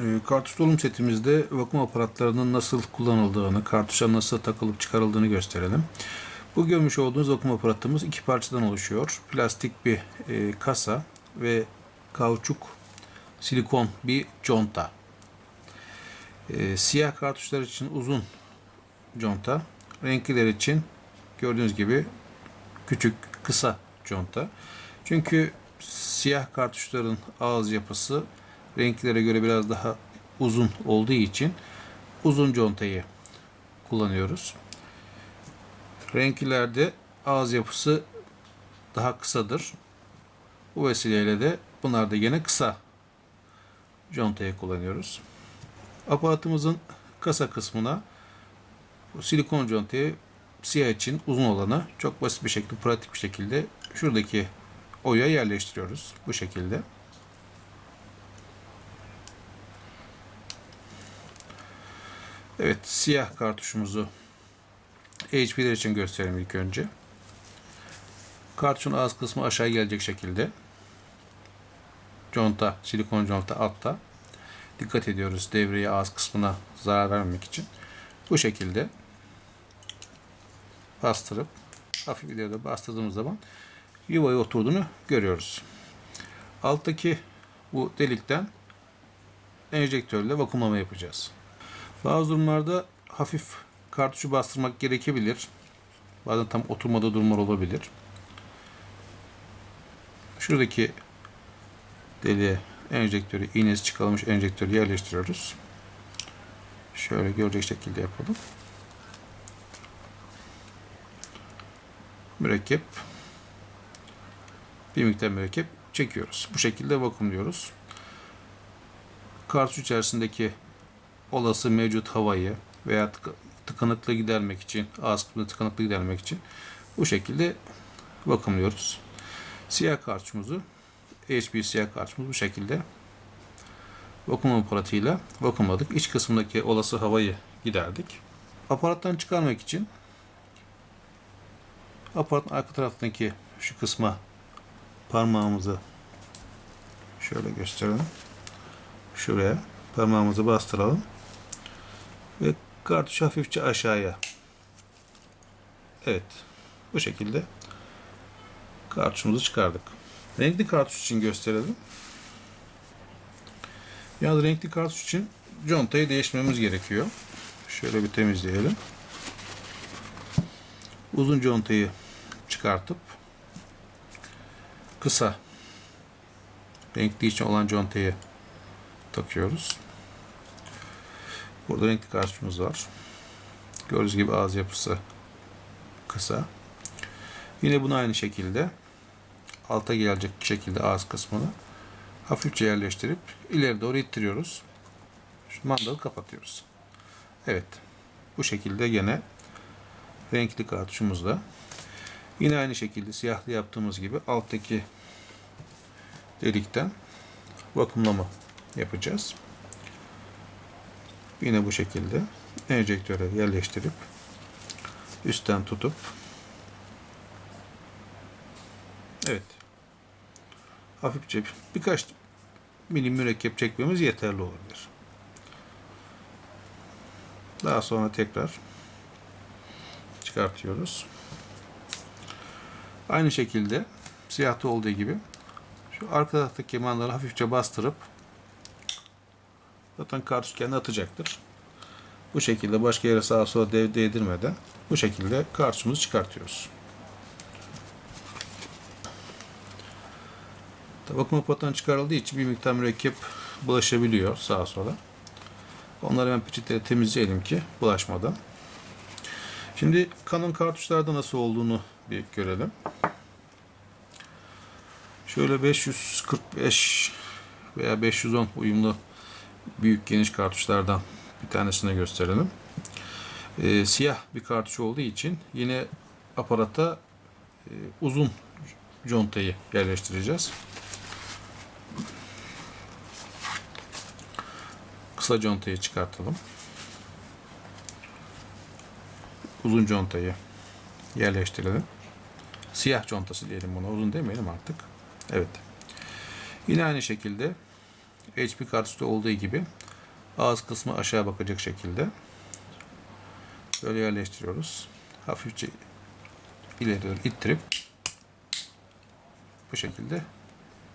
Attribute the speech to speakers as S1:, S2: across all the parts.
S1: Ee, Kartuş dolum setimizde vakum aparatlarının nasıl kullanıldığını, kartuşa nasıl takılıp çıkarıldığını gösterelim. Bu görmüş olduğunuz vakum aparatımız iki parçadan oluşuyor. Plastik bir e, kasa ve kauçuk, silikon bir conta. E, siyah kartuşlar için uzun conta, renkliler için gördüğünüz gibi küçük, kısa conta. Çünkü siyah kartuşların ağız yapısı renklere göre biraz daha uzun olduğu için uzun contayı kullanıyoruz. Renklilerde ağız yapısı daha kısadır. Bu vesileyle de bunlar da yine kısa contayı kullanıyoruz. Aparatımızın kasa kısmına silikon contayı siyah için uzun olanı çok basit bir şekilde, pratik bir şekilde şuradaki oya yerleştiriyoruz. Bu şekilde. Evet, siyah kartuşumuzu HP'ler için gösterelim ilk önce. Kartuşun ağız kısmı aşağı gelecek şekilde. Conta, silikon conta altta. Dikkat ediyoruz devreye ağız kısmına zarar vermemek için. Bu şekilde bastırıp hafif ileride bastırdığımız zaman yuvaya oturduğunu görüyoruz. Alttaki bu delikten enjektörle vakumlama yapacağız. Bazı durumlarda hafif kartuşu bastırmak gerekebilir. Bazen tam oturmadığı durumlar olabilir. Şuradaki deliğe enjektörü, iğnesi çıkarılmış enjektörü yerleştiriyoruz. Şöyle görecek şekilde yapalım. Mürekkep bir miktar mürekkep çekiyoruz. Bu şekilde vakumluyoruz. Kartuş içerisindeki olası mevcut havayı veya tık- tıkanıklığı gidermek için, ağız kısmında tıkanıklığı gidermek için bu şekilde vakumluyoruz. Siyah kartuşumuzu, HP siyah kartuşumuzu bu şekilde vakum aparatıyla vakumladık. İç kısmındaki olası havayı giderdik. Aparattan çıkarmak için aparatın arka tarafındaki şu kısma parmağımızı şöyle gösterelim. Şuraya parmağımızı bastıralım. Ve kartuşu hafifçe aşağıya. Evet. Bu şekilde kartuşumuzu çıkardık. Renkli kartuş için gösterelim. Yalnız renkli kartuş için contayı değiştirmemiz gerekiyor. Şöyle bir temizleyelim. Uzun contayı çıkartıp kısa renkli için olan contayı takıyoruz. Burada renkli kartuşumuz var. Gördüğünüz gibi ağız yapısı kısa. Yine bunu aynı şekilde alta gelecek şekilde ağız kısmını hafifçe yerleştirip ileri doğru ittiriyoruz. Şu mandalı kapatıyoruz. Evet. Bu şekilde gene renkli kartuşumuzla yine aynı şekilde siyahlı yaptığımız gibi alttaki delikten vakumlama yapacağız. Yine bu şekilde enjektöre yerleştirip üstten tutup evet hafifçe birkaç milim mürekkep çekmemiz yeterli olabilir. Daha sonra tekrar çıkartıyoruz. Aynı şekilde siyahta olduğu gibi şu arka taraftaki mandalı hafifçe bastırıp zaten kartuş kendi atacaktır. Bu şekilde başka yere sağa sola değdirmeden bu şekilde kartuşumuzu çıkartıyoruz. Tabi vakum aparatından çıkarıldığı için bir miktar mürekkep bulaşabiliyor sağa sola. Onları hemen peçeteyle temizleyelim ki bulaşmadan. Şimdi Canon kartuşlarda nasıl olduğunu bir görelim. Şöyle 545 veya 510 uyumlu büyük geniş kartuşlardan bir tanesine gösterelim. Ee, siyah bir kartuş olduğu için yine aparata e, uzun contayı yerleştireceğiz. Kısa contayı çıkartalım. Uzun contayı yerleştirelim. Siyah contası diyelim buna. Uzun demeyelim artık. Evet. Yine aynı şekilde HP kartuşta olduğu gibi Ağız kısmı aşağı bakacak şekilde. Böyle yerleştiriyoruz. Hafifçe ileri doğru ittirip bu şekilde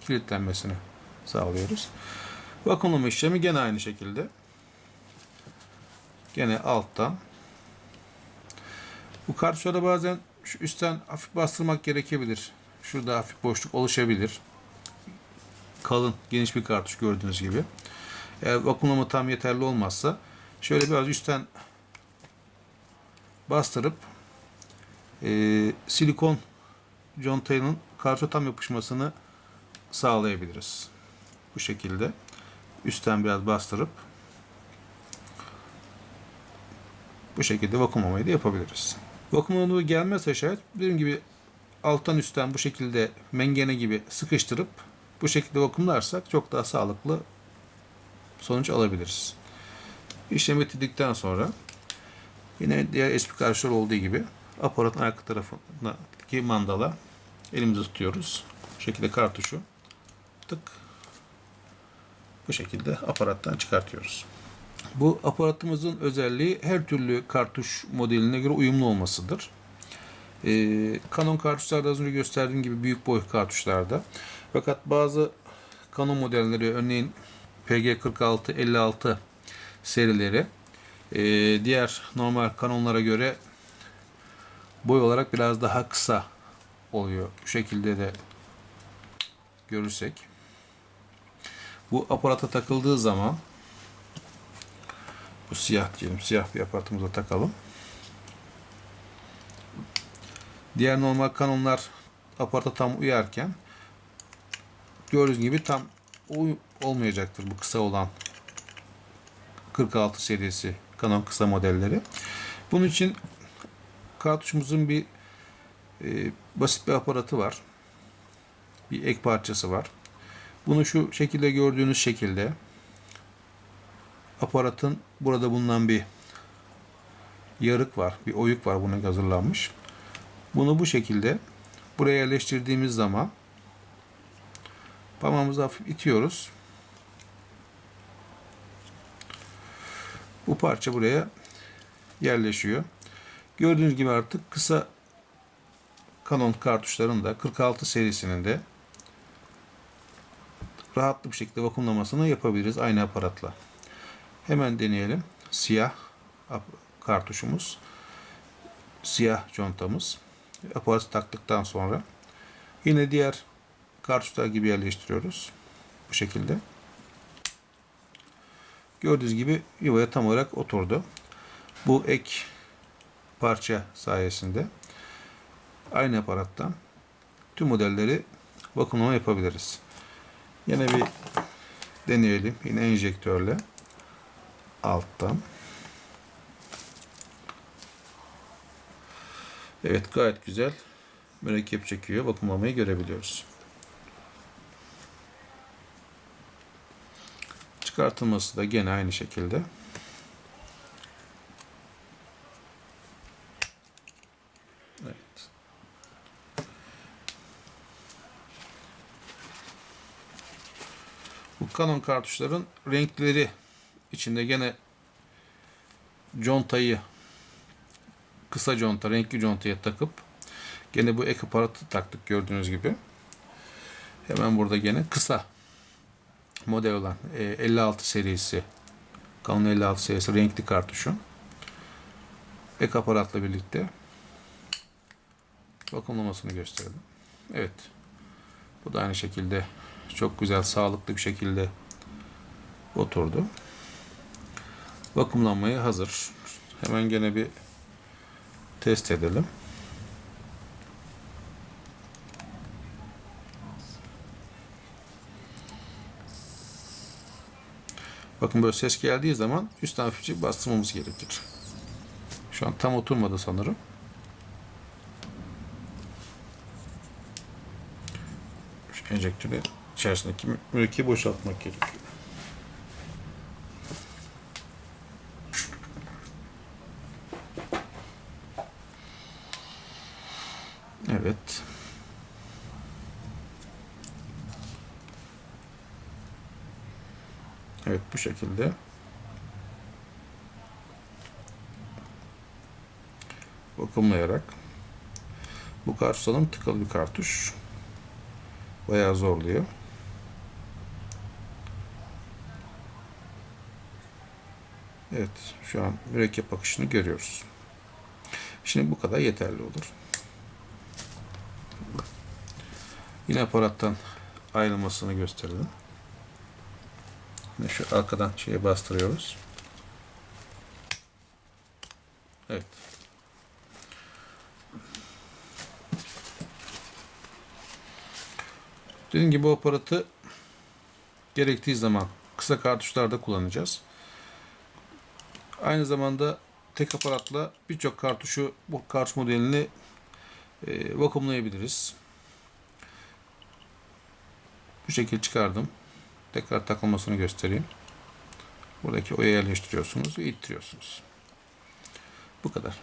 S1: kilitlenmesini sağlıyoruz. Vakumlama işlemi gene aynı şekilde. Gene alttan. Bu kartuşlara bazen şu üstten hafif bastırmak gerekebilir. Şurada hafif boşluk oluşabilir. Kalın, geniş bir kartuş gördüğünüz gibi. Eğer vakumlama tam yeterli olmazsa şöyle biraz üstten bastırıp e, silikon contayının kartuşa tam yapışmasını sağlayabiliriz. Bu şekilde üstten biraz bastırıp bu şekilde vakumlamayı da yapabiliriz. Vakumlama gelmezse şayet dediğim gibi alttan üstten bu şekilde mengene gibi sıkıştırıp bu şekilde vakumlarsak çok daha sağlıklı sonuç alabiliriz. İşlem bitirdikten sonra yine diğer SP karşılar olduğu gibi aparatın arka tarafındaki mandala elimizi tutuyoruz. Bu şekilde kartuşu tık bu şekilde aparattan çıkartıyoruz. Bu aparatımızın özelliği her türlü kartuş modeline göre uyumlu olmasıdır. Ee, Canon kartuşlarda az önce gösterdiğim gibi büyük boy kartuşlarda. Fakat bazı Canon modelleri örneğin PG46, 56 serileri e, diğer normal Canon'lara göre boy olarak biraz daha kısa oluyor. Bu şekilde de görürsek. Bu aparata takıldığı zaman bu siyah diyelim. Siyah bir aparatımıza takalım. Diğer normal kanonlar aparata tam uyarken gördüğünüz gibi tam olmayacaktır bu kısa olan 46 serisi Canon kısa modelleri. Bunun için kartuşumuzun bir e, basit bir aparatı var. Bir ek parçası var. Bunu şu şekilde gördüğünüz şekilde aparatın burada bulunan bir yarık var, bir oyuk var bunun hazırlanmış. Bunu bu şekilde buraya yerleştirdiğimiz zaman parmağımızı hafif itiyoruz. Bu parça buraya yerleşiyor. Gördüğünüz gibi artık kısa Canon kartuşların da 46 serisinin de rahatlı bir şekilde vakumlamasını yapabiliriz aynı aparatla. Hemen deneyelim. Siyah kartuşumuz. Siyah contamız. Aparatı taktıktan sonra yine diğer kartuşlar gibi yerleştiriyoruz. Bu şekilde. Gördüğünüz gibi yuvaya tam olarak oturdu. Bu ek parça sayesinde aynı aparattan tüm modelleri vakumlama yapabiliriz. Yine bir deneyelim. Yine enjektörle alttan. Evet gayet güzel mürekkep çekiyor. Vakumlamayı görebiliyoruz. Çıkartılması da gene aynı şekilde. Evet. Bu Canon kartuşların renkleri içinde gene contayı kısa conta, renkli contaya takıp gene bu ek aparatı taktık gördüğünüz gibi. Hemen burada gene kısa model olan e, 56 serisi Canon 56 serisi renkli kartuşun ek aparatla birlikte vakumlamasını gösterdim. Evet. Bu da aynı şekilde çok güzel, sağlıklı bir şekilde oturdu. Vakumlanmaya hazır. Hemen gene bir test edelim. Bakın böyle ses geldiği zaman üstten hafifçe bastırmamız gerekir. Şu an tam oturmadı sanırım. Şu enjektörü içerisindeki mürekkebi boşaltmak gerekiyor. Evet Bu şekilde. Vakumlayarak. Bu kartuş sanırım tıkalı bir kartuş. Bayağı zorluyor. Evet, şu an mürekkep akışını görüyoruz. Şimdi bu kadar yeterli olur. Yine aparattan ayrılmasını gösterelim. Yine şu arkadan şeye bastırıyoruz. Evet. Dediğim gibi bu aparatı gerektiği zaman kısa kartuşlarda kullanacağız. Aynı zamanda tek aparatla birçok kartuşu bu kartuş modelini e, vakumlayabiliriz. Bu şekilde çıkardım. Tekrar takılmasını göstereyim. Buradaki oya yerleştiriyorsunuz ve ittiriyorsunuz. Bu kadar.